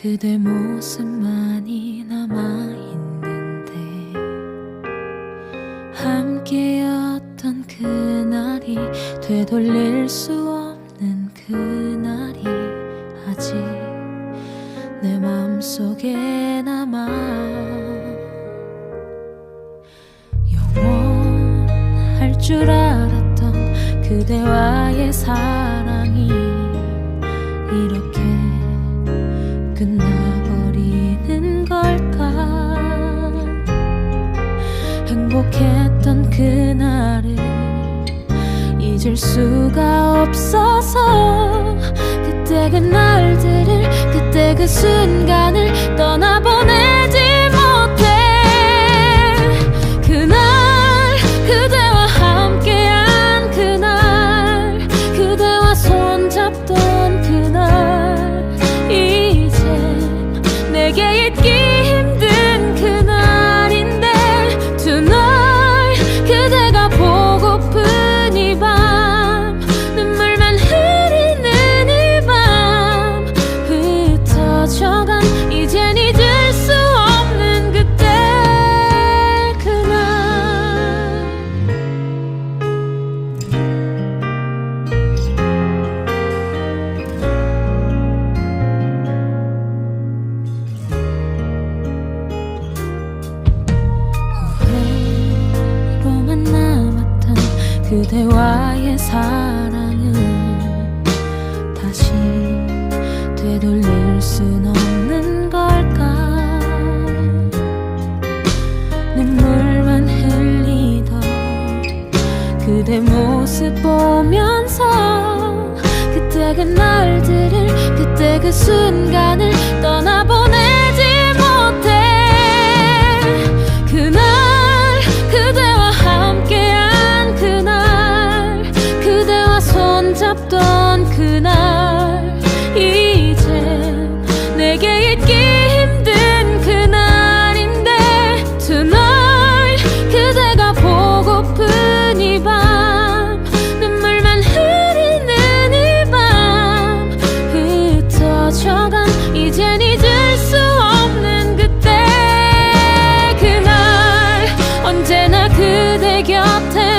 그대 모습만이 남아있는데 함께였던 그날이 되돌릴 수 없는 그날이 아직 내 맘속에 남아 줄 알았던 그대와의 사랑이 이렇게 끝나버리는 걸까? 행복했던 그날을 잊을 수가 없어서 그때 그 날들을 그때 그 순간을 떠나보내 그대와의 사랑은 다시 되돌릴 순 없는 걸까? 눈물만 흘리던 그대 모습 보면서 그때 그 날들을 그때 그 순간 흩어져간 이젠 잊을 수 없는 그때 그날 언제나 그대 곁에